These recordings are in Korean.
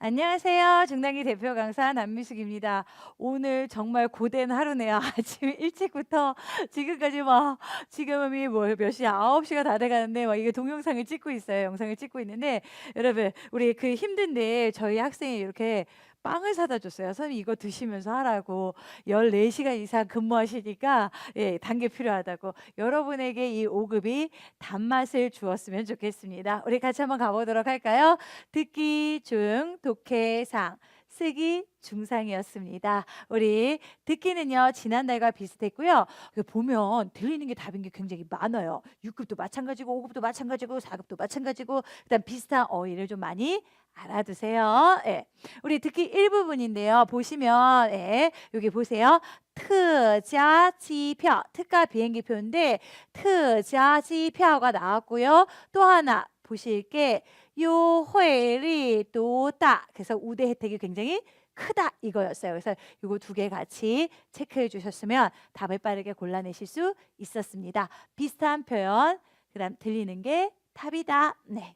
안녕하세요. 중단기 대표 강사 남미숙입니다. 오늘 정말 고된 하루네요. 아침 일찍부터 지금까지 막 지금이 뭐몇 시야? 9시가 다 돼가는데 막 이게 동영상을 찍고 있어요. 영상을 찍고 있는데 여러분 우리 그 힘든데 저희 학생이 이렇게 빵을 사다 줬어요. 선생님 이거 드시면서 하라고 14시간 이상 근무하시니까 예, 단게 필요하다고 여러분에게 이 5급이 단맛을 주었으면 좋겠습니다. 우리 같이 한번 가보도록 할까요? 듣기 중 독해상 쓰기 중상이었습니다. 우리 듣기는요 지난달과 비슷했고요. 그 보면 들리는 게 답인 게 굉장히 많아요. 6급도 마찬가지고 5급도 마찬가지고 4급도 마찬가지고 그다음 비슷한 어휘를 좀 많이 알아두세요. 예. 우리 듣기 일부분인데요. 보시면 예. 여기 보세요. 특자 지표, 특가 비행기표인데 특자 지표가 나왔고요. 또 하나 보실 게 요회리 도다. 그래서 우대 혜택이 굉장히 크다 이거였어요. 그래서 이거 두 개 같이 체크해 주셨으면 답을 빠르게 골라내실 수 있었습니다. 비슷한 표현, 그다음 들리는 게 답이다. 네.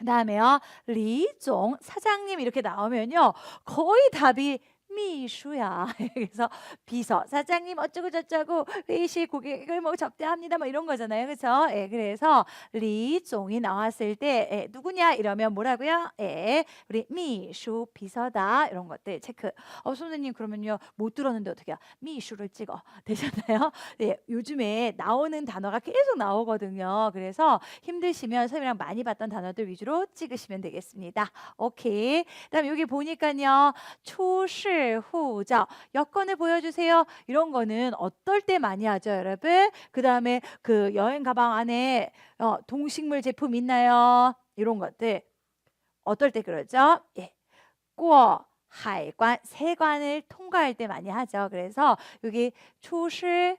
그 다음에요. 리종 사장님 이렇게 나오면요. 거의 답이 미수야. 그래서 비서 사장님 어쩌고 저쩌고 회의실 고객을 뭐 접대합니다. 뭐 이런 거잖아요. 그렇죠? 예, 그래서 리종이 나왔을 때 예, 누구냐 이러면 뭐라고요? 예, 우리 미수 비서다 이런 것들 체크. 어 선생님 그러면요 못 들었는데 어떻게 미수를 찍어 되잖아요. 예, 요즘에 나오는 단어가 계속 나오거든요. 그래서 힘드시면 선생님이랑 많이 봤던 단어들 위주로 찍으시면 되겠습니다. 오케이. 그다음 여기 보니까요 초 후자 여권을 보여주세요. 이런 거는 어떨 때 많이 하죠, 여러분? 그 다음에 그 여행 가방 안에 어, 동식물 제품 있나요? 이런 것들. 어떨 때 그러죠? 예. 꼬, 하이관, 세관을 통과할 때 많이 하죠. 그래서 여기 초실,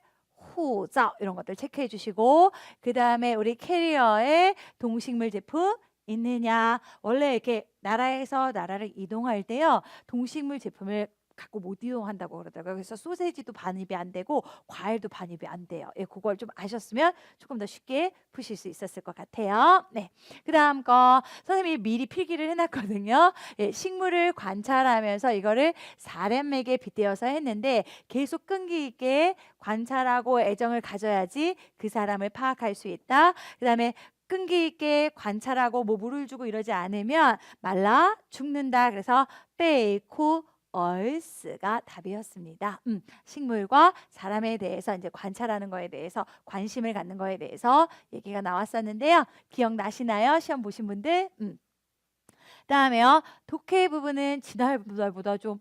호자 이런 것들 체크해 주시고 그 다음에 우리 캐리어에 동식물 제품 있느냐 원래 이렇게 나라에서 나라를 이동할 때요 동식물 제품을 갖고 못 이용한다고 그러더라고요. 그래서 소세지도 반입이 안 되고 과일도 반입이 안 돼요. 예, 그걸 좀 아셨으면 조금 더 쉽게 푸실 수 있었을 것 같아요. 네, 그 다음 거 선생님이 미리 필기를 해놨거든요. 예, 식물을 관찰하면서 이거를 사람에게 빗대어서 했는데 계속 끈기 있게 관찰하고 애정을 가져야지 그 사람을 파악할 수 있다. 그 다음에 끈기 있게 관찰하고 뭐 물을 주고 이러지 않으면 말라 죽는다. 그래서 빼고 얼스가 답이었습니다. 음, 식물과 사람에 대해서 이제 관찰하는 거에 대해서 관심을 갖는 거에 대해서 얘기가 나왔었는데요. 기억나시나요? 시험 보신 분들? 음. 다음에요. 독해 부분은 지난달보다 좀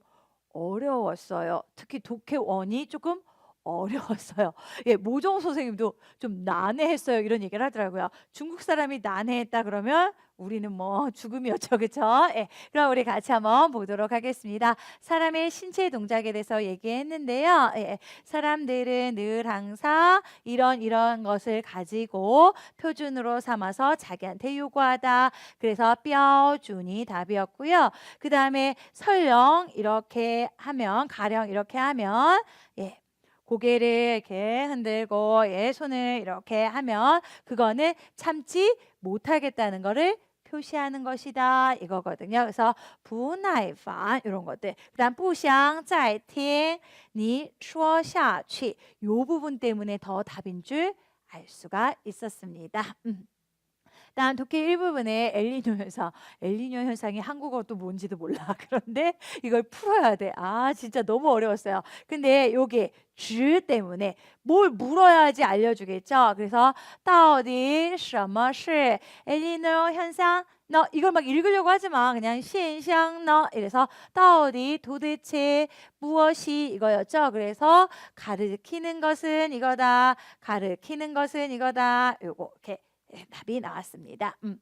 어려웠어요. 특히 독해 원이 조금 어려웠어요. 예, 모종 선생님도 좀 난해했어요. 이런 얘기를 하더라고요. 중국 사람이 난해했다 그러면 우리는 뭐 죽음이었죠. 그렇죠? 예. 그럼 우리 같이 한번 보도록 하겠습니다. 사람의 신체 동작에 대해서 얘기했는데요. 예. 사람들은 늘 항상 이런 이런 것을 가지고 표준으로 삼아서 자기한테 요구하다. 그래서 뼈준이 답이었고요. 그 다음에 설령 이렇게 하면 가령 이렇게 하면 예. 고개를 이렇게 흔들고 예, 손을 이렇게 하면 그거는 참지 못하겠다는 거를 표시하는 것이다 이거거든요. 그래서 不耐烦 이런 것들. 그다음 不想再听你说下去. 요 부분 때문에 더 답인 줄 알 수가 있었습니다. 음. 다음 독해 일부분에 엘니뇨 현상. 엘니뇨 현상이 한국어도 뭔지도 몰라. 그런데 이걸 풀어야 돼. 아, 진짜 너무 어려웠어요. 근데 요게 주 때문에 뭘 물어야지 알려주겠죠. 그래서 到底什么是 엘니뇨 현상? 너 이걸 막 읽으려고 하지 마. 그냥 现象 너 이래서 到底 도대체 무엇이 이거였죠. 그래서 가르키는 것은 이거다. 가르키는 것은 이거다. 요거 이렇게 예, 답이 나왔습니다. 음.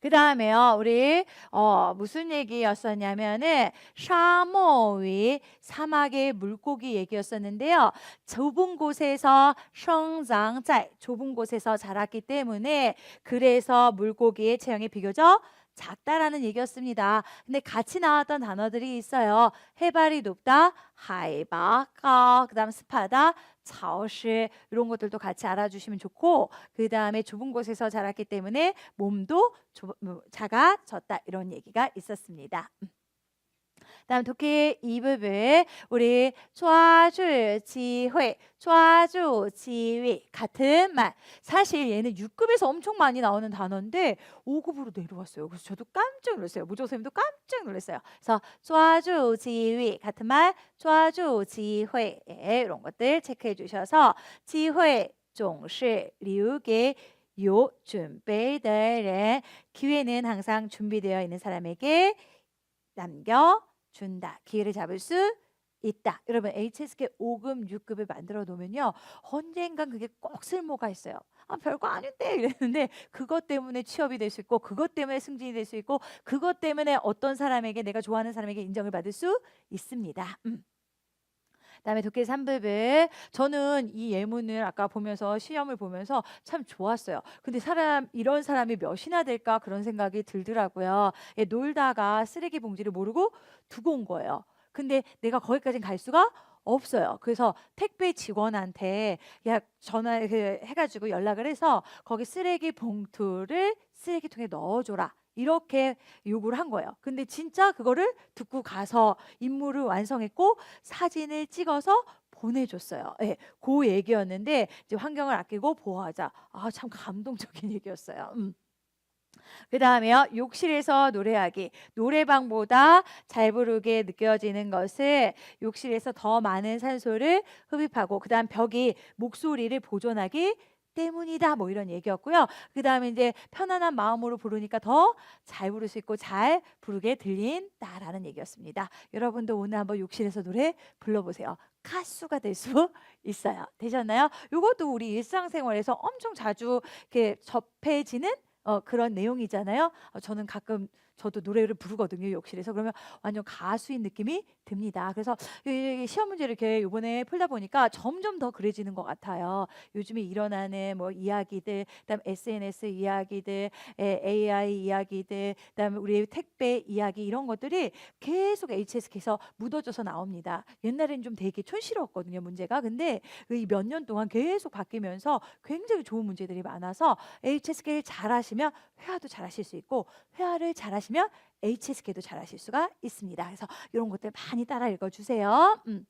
그 다음에요, 우리 어, 무슨 얘기였었냐면은 샤모위 사막의 물고기 얘기였었는데요. 좁은 곳에서 성장자 좁은 곳에서 자랐기 때문에 그래서 물고기의 체형이 비교적 작다라는 얘기였습니다. 근데 같이 나왔던 단어들이 있어요. 해발이 높다, 하이바가, 그다음 습하다, 자오시 이런 것들도 같이 알아주시면 좋고 그 다음에 좁은 곳에서 자랐기 때문에 몸도 좁- 뭐, 작아졌다 이런 얘기가 있었습니다. 다음 독일 이 부분 우리 좌주 지회 좌주 지위 같은 말. 사실 얘는 6급에서 엄청 많이 나오는 단어인데 5급으로 내려왔어요. 그래서 저도 깜짝 놀랐어요. 무조 선생님도 깜짝 놀랐어요. 그래서 좌주 지위 같은 말 좌주 지회 예, 이런 것들 체크해 주셔서 지회 종시 리우게 요 준비되는 기회는 항상 준비되어 있는 사람에게 남겨 준다. 기회를 잡을 수 있다. 여러분 HSK 5급, 6급을 만들어 놓으면요. 언젠간 그게 꼭 쓸모가 있어요. 아, 별거 아닌데 이랬는데 그것 때문에 취업이 될 수 있고 그것 때문에 승진이 될 수 있고 그것 때문에 어떤 사람에게 내가 좋아하는 사람에게 인정을 받을 수 있습니다. 음. 그다음에 독해 3부분 저는 이 예문을 아까 보면서 시험을 보면서 참 좋았어요. 근데 사람 이런 사람이 몇이나 될까 그런 생각이 들더라고요. 예, 놀다가 쓰레기 봉지를 모르고 두고 온 거예요. 근데 내가 거기까지는 갈 수가 없어요. 그래서 택배 직원한테 야 전화 그 해가지고 연락을 해서 거기 쓰레기 봉투를 쓰레기통에 넣어줘라. 이렇게 요구를 한 거예요. 근데 진짜 그거를 듣고 가서 임무를 완성했고 사진을 찍어서 보내줬어요. 예, 그 얘기였는데 이제 환경을 아끼고 보호하자. 아, 참 감동적인 얘기였어요. 음. 그 다음에요. 욕실에서 노래하기. 노래방보다 잘 부르게 느껴지는 것을 욕실에서 더 많은 산소를 흡입하고 그 다음 벽이 목소리를 보존하기 때문이다. 뭐 이런 얘기였고요. 그 다음에 이제 편안한 마음으로 부르니까 더 잘 부를 수 있고 잘 부르게 들린다라는 얘기였습니다. 여러분도 오늘 한번 욕실에서 노래 불러보세요. 가수가 될 수 있어요. 되셨나요? 이것도 우리 일상생활에서 엄청 자주 이렇게 접해지는 어, 그런 내용이잖아요. 어, 저는 가끔 저도 노래를 부르거든요 욕실에서 그러면 완전 가수인 느낌이 듭니다. 그래서 이 시험 문제를 이렇게 이번에 풀다 보니까 점점 더 그래지는 것 같아요. 요즘에 일어나는 뭐 이야기들, 그다음 SNS 이야기들, 에, AI 이야기들, 그다음 우리 택배 이야기 이런 것들이 계속 HSK에서 묻어져서 나옵니다. 옛날에는 좀 되게 촌스러웠거든요 문제가. 근데 이 몇 년 동안 계속 바뀌면서 굉장히 좋은 문제들이 많아서 HSK를 잘하시면 회화도 잘하실 수 있고 회화 를 잘하시면 HSK도 잘하실 수가 있습니다. 그래서 이런 것들 많이 따라 읽어주세요. 음.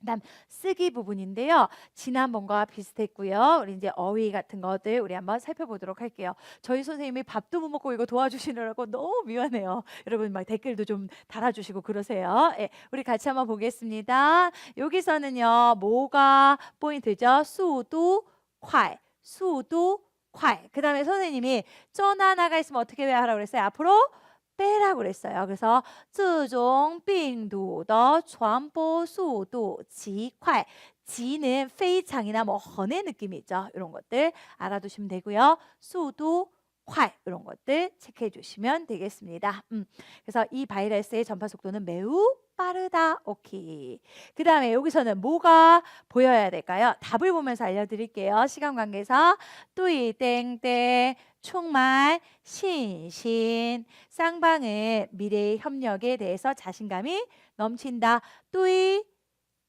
그다음 쓰기 부분인데요. 지난번과 비슷했고요. 우리 이제 어휘 같은 것들 우리 한번 살펴보도록 할게요. 저희 선생님이 밥도 못 먹고 이거 도와주시느라고 너무 미안해요. 여러분 막 댓글도 좀 달아주시고 그러세요. 예, 우리 같이 한번 보겠습니다. 여기서는요, 뭐가 포인트죠? 수도, 快, 수도, 快. 그다음에 선생님이 전 하나가 있으면 어떻게 하라고 그랬어요? 앞으로 빼라고 그랬어요. 그래서 这种病毒的传播速度极快. 지는 非常이나 뭐 헌의 느낌이 있죠. 이런 것들 알아두시면 되고요. 수도 快 이런 것들 체크해 주시면 되겠습니다. 음, 그래서 이 바이러스의 전파 속도는 매우 빠르다. 오케이. 그 다음에 여기서는 뭐가 보여야 될까요? 답을 보면서 알려드릴게요. 시간 관계에서 뚜이 땡땡 충만 신신 쌍방은 미래의 협력에 대해서 자신감이 넘친다. 뚜이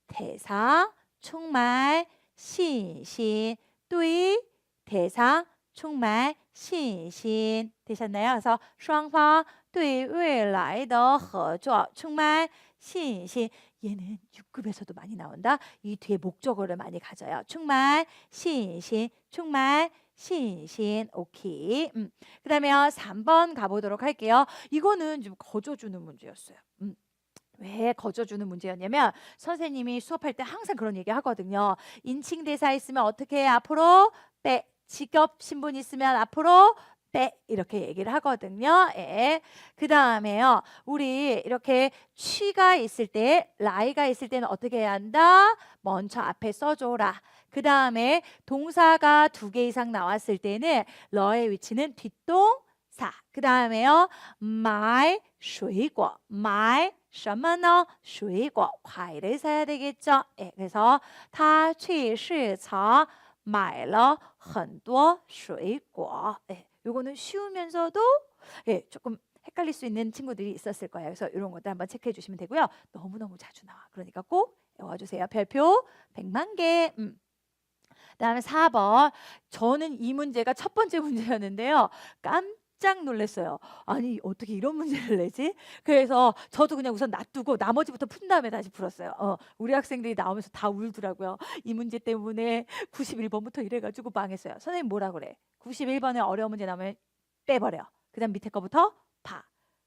대상 충만 신신 뚜이 대상 충만 신신 되셨나요? 그래서 双方对未来的合作充满 信心 얘는 6급에서도 많이 나온다. 이 뒤에 목적어를 많이 가져요. 충만 신신 충만 신신 오케이. 음. 그다음에 3번 가보도록 할게요. 이거는 좀 거저주는 문제였어요. 음. 왜 거저주는 문제였냐면 선생님이 수업할 때 항상 그런 얘기 하거든요. 인칭 대사 있으면 어떻게 해? 앞으로 빼. 직업 신분 있으면 앞으로 빼 이렇게 얘기를 하거든요. 예. 그 다음에요. 우리 이렇게 취가 있을 때, 라이가 있을 때는 어떻게 해야 한다? 먼저 앞에 써줘라. 그 다음에 동사가 두 개 이상 나왔을 때는 러의 위치는 뒷동사. 그 다음에요. 买水果, 买什么呢? 水果, 과일을 사야 되겠죠. 예. 그래서 他去市场买了很多水果. 예. 요거는 쉬우면서도 예, 조금 헷갈릴 수 있는 친구들이 있었을 거예요. 그래서 이런 것들 한번 체크해 주시면 되고요. 너무너무 자주 나와. 그러니까 꼭 외워주세요. 별표 100만 개. 음. 그다음에 4번. 저는 이 문제가 첫 번째 문제였는데요. 깜짝 놀랐어요. 아니 어떻게 이런 문제를 내지? 그래서 저도 그냥 우선 놔두고 나머지부터 푼 다음에 다시 풀었어요. 어, 우리 학생들이 나오면서 다 울더라고요. 이 문제 때문에 91번부터 이래가지고 망했어요. 선생님 뭐라 그래? 91번의 어려운 문제 나오면 빼버려. 그 다음 밑에 거부터 봐.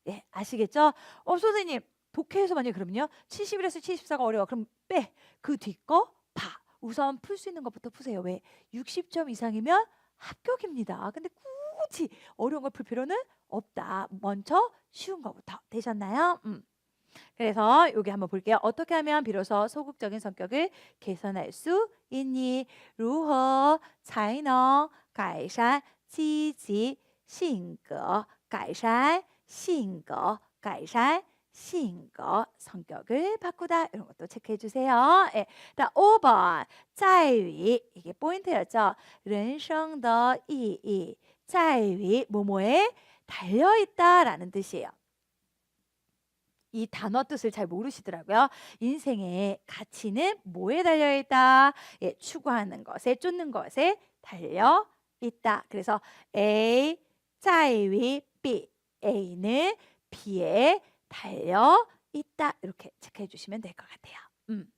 예, 아시겠죠? 어, 선생님, 독해에서 만약에 그러면요. 71에서 74가 어려워. 그럼 빼. 그 뒤 거 봐. 우선 풀 수 있는 것부터 푸세요. 왜? 60점 이상이면 합격입니다. 근데 굳이 어려운 걸 풀 필요는 없다. 먼저 쉬운 거부터. 되셨나요? 음. 그래서 여기 한번 볼게요. 어떻게 하면 비로소 소극적인 성격을 개선할 수 있니? 루허, 차이너, 改善积极性格?改善性格,改善性格 성격을 바꾸다 이런 것도 체크해 주세요. 예. 자, 5번 在于 이게 포인트였죠. 人生的意义在于 뭐뭐에 달려 있다라는 뜻이에요. 이 단어 뜻을 잘 모르시더라고요. 인생의 가치는 뭐에 달려 있다? 예, 추구하는 것에 쫓는 것에 달려 있다. 그래서 A 자이위 B A는 B에 달려 있다. 이렇게 체크해 주시면 될 것 같아요. 음.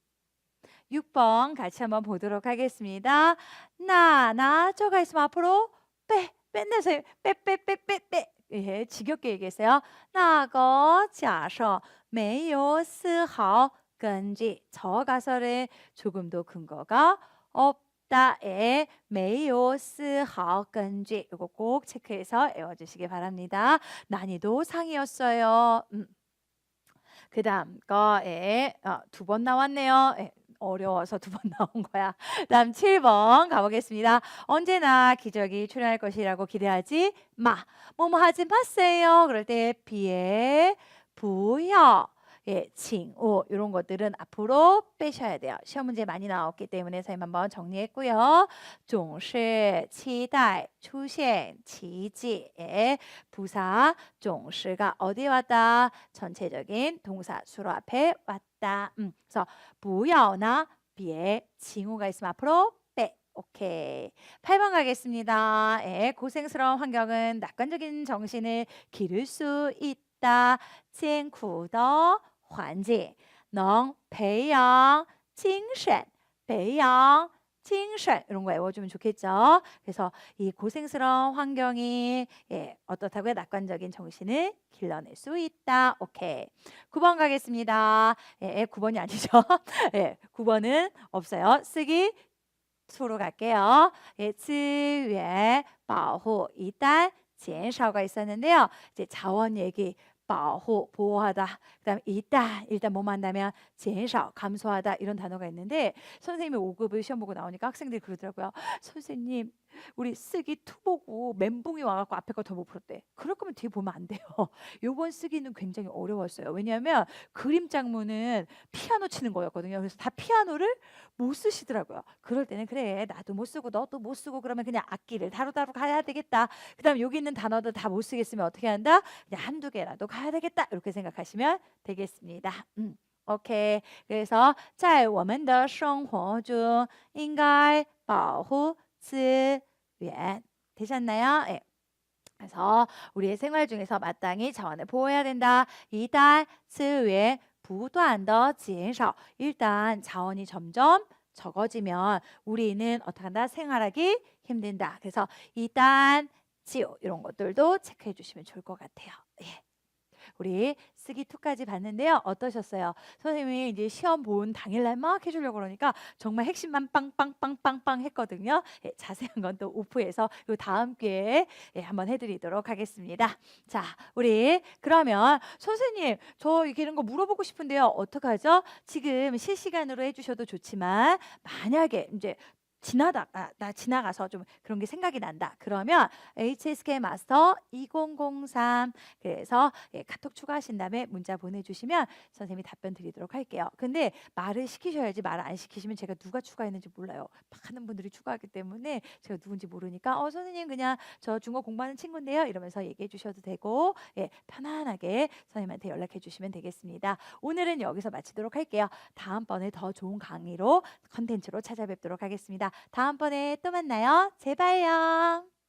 6번 같이 한번 보도록 하겠습니다. 나, 나, 저가 있으면 앞으로 빼, 맨날 서 빼, 빼, 빼, 빼, 빼. 예, 지겹게 얘기했어요. 나거 자서 매요 스하오 근지 저 가설에 조금도 근거가 없 따에 메이오 스하오 끈지 이거 꼭 체크해서 외워주시기 바랍니다. 난이도 상이었어요. 음. 그 다음 거에 어, 두번 나왔네요. 예, 어려워서 두 번 나온 거야. 다음 7번 가보겠습니다. 언제나 기적이 출현할 것이라고 기대하지 마. 뭐뭐 하지 마세요. 그럴 때 비에 부여. 예, 칭, 오 이런 것들은 앞으로 빼셔야 돼요. 시험 문제 많이 나왔기 때문에 선생님 한번 정리했고요. 总是期待出现奇迹. 예, 부사 总是가 어디에 왔다? 전체적인 동사 수로 앞에 왔다. 음, 그래서 不要나 비에 징후가 있으면 앞으로 빼. 오케이. 8번 가겠습니다. 예, 고생스러운 환경은 낙관적인 정신을 기를 수 있다. 艰苦的 环境能培养精神,培养精神 이런 거 외워주면 좋겠죠. 그래서 이 고생스러운 환경이 예, 어떻다고요? 낙관적인 정신을 길러낼 수 있다. 오케이. 9번 가겠습니다. 예, 9번이 아니죠. 예, 9번은 없어요. 쓰기 수로 갈게요. 예, 资源保护 이단 减少가 있었는데요. 이제 자원 얘기 保护 보호하다. 그다음에 일단 일단 뭐 만나면 减少 감소하다 이런 단어가 있는데 선생님이 5급을 시험 보고 나오니까 학생들이 그러더라고요. 선생님 우리 쓰기 투 보고 멘붕이 와갖고 앞에 거 더 못 풀었대. 그럴 거면 뒤에 보면 안 돼요. 요번 쓰기는 굉장히 어려웠어요. 왜냐하면 그림 장문은 피아노 치는 거였거든요. 그래서 다 피아노를 못 쓰시더라고요. 그럴 때는 그래 나도 못 쓰고 너도 못 쓰고 그러면 그냥 악기를 다루다루 가야 되겠다. 그다음 여기 있는 단어들 다 못 쓰겠으면 어떻게 한다? 그냥 한두 개라도 가야 되겠다. 이렇게 생각하시면 되겠습니다. 음. OK， 그래서 在我们的生活中应该保护 지위안 되셨나요? 예. 그래서 우리의 생활 중에서 마땅히 자원을 보호해야 된다. 이달 지위엔 부도안더 지엔서 일단 자원이 점점 적어지면 우리는 어떻게 한다? 생활하기 힘든다. 그래서 이단 지오 이런 것들도 체크해 주시면 좋을 것 같아요. 예. 우리 쓰기 투까지 봤는데요. 어떠셨어요? 선생님이 이제 시험 본 당일날 막 해주려고 그러니까 정말 핵심만 빵빵빵빵빵 했거든요. 예, 자세한 건 또 오프에서 요 다음 기회에 예, 한번 해드리도록 하겠습니다. 자, 우리 그러면 선생님 저 이게 이런 거 물어보고 싶은데요. 어떡하죠? 지금 실시간으로 해주셔도 좋지만 만약에 이제 지나다가 나 지나가서 좀 그런 게 생각이 난다. 그러면 HSK 마스터 2003 그래서 예, 카톡 추가하신 다음에 문자 보내주시면 선생님이 답변 드리도록 할게요. 근데 말을 시키셔야지 말을 안 시키시면 제가 누가 추가했는지 몰라요. 많은 분들이 추가하기 때문에 제가 누군지 모르니까 어 선생님 그냥 저 중국 공부하는 친구인데요 이러면서 얘기해 주셔도 되고 예, 편안하게 선생님한테 연락해 주시면 되겠습니다. 오늘은 여기서 마치도록 할게요. 다음번에 더 좋은 강의로 컨텐츠로 찾아뵙도록 하겠습니다. 다음번에 또 만나요. 제발요.